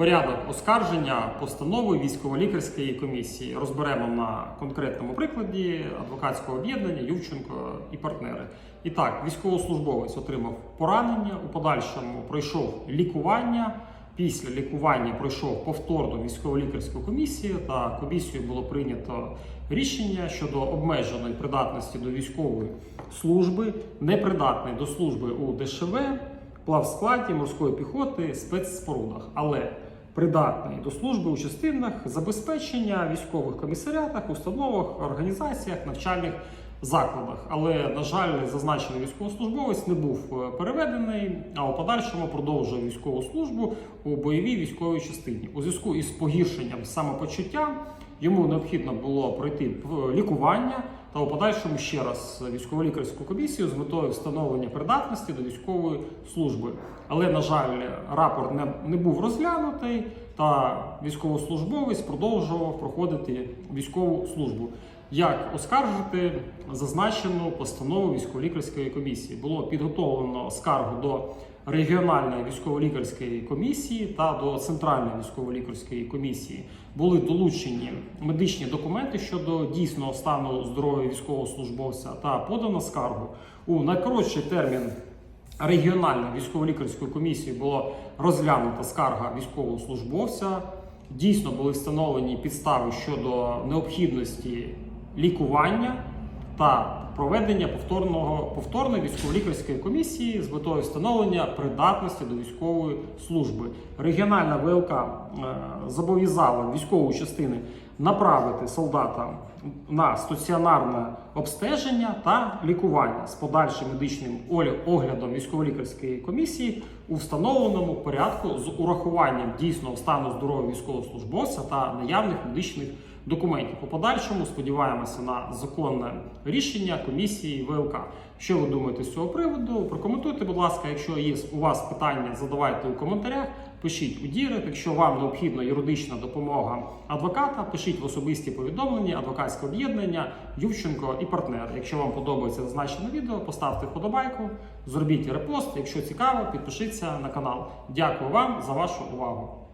Порядок оскарження постанови військово-лікарської комісії розберемо на конкретному прикладі адвокатського об'єднання Ювченко і партнери. І так, військовослужбовець отримав поранення, у подальшому пройшов лікування. Після лікування пройшов повторну військово-лікарську комісію, та комісією було прийнято рішення щодо обмеженої придатності до військової служби, непридатний до служби у ДШВ, плавскладі, морської піхоти, спецспорудах, але придатний до служби у частинах забезпечення військових комісаріатах, установах, організаціях, навчальних закладах. Але, на жаль, зазначений військовослужбовець не був е, переведений, а у подальшому продовжує військову службу у бойовій військовій частині. У зв'язку із погіршенням самопочуття йому необхідно було пройти лікування та у подальшому ще раз військово-лікарську комісію з метою встановлення придатності до військової служби. Але, на жаль, рапорт не, не був розглянутий, та військовослужбовець продовжував проходити військову службу. Як оскаржити зазначену постанову військово-лікарської комісії? Було підготовлено скаргу до регіональної військово-лікарської комісії та до центральної військово-лікарської комісії. Були долучені медичні документи щодо дійсного стану здоров'я військовослужбовця та подано скаргу у найкоротший термін. Регіональною військово-лікарською комісією було розглянута скарга військовослужбовця. Дійсно були встановлені підстави щодо необхідності лікування та проведення повторного повторної військово-лікарської комісії з метою встановлення придатності до військової служби. Регіональна ВЛК е, зобов'язала військову частини направити солдата на стаціонарне обстеження та лікування з подальшим медичним оглядом військово-лікарської комісії у встановленому порядку з урахуванням дійсного стану здоров'я військовослужбовця та наявних медичних документів. По подальшому сподіваємося на законне рішення комісії ВЛК. Що ви думаєте з цього приводу? Прокоментуйте, будь ласка, якщо є у вас питання, задавайте у коментарях. Пишіть у Дірект. Якщо вам необхідна юридична допомога адвоката, пишіть в особисті повідомлення адвокатське об'єднання Ювченко і партнер. Якщо вам подобається зазначене відео, поставте вподобайку, зробіть репост. Якщо цікаво, підпишіться на канал. Дякую вам за вашу увагу.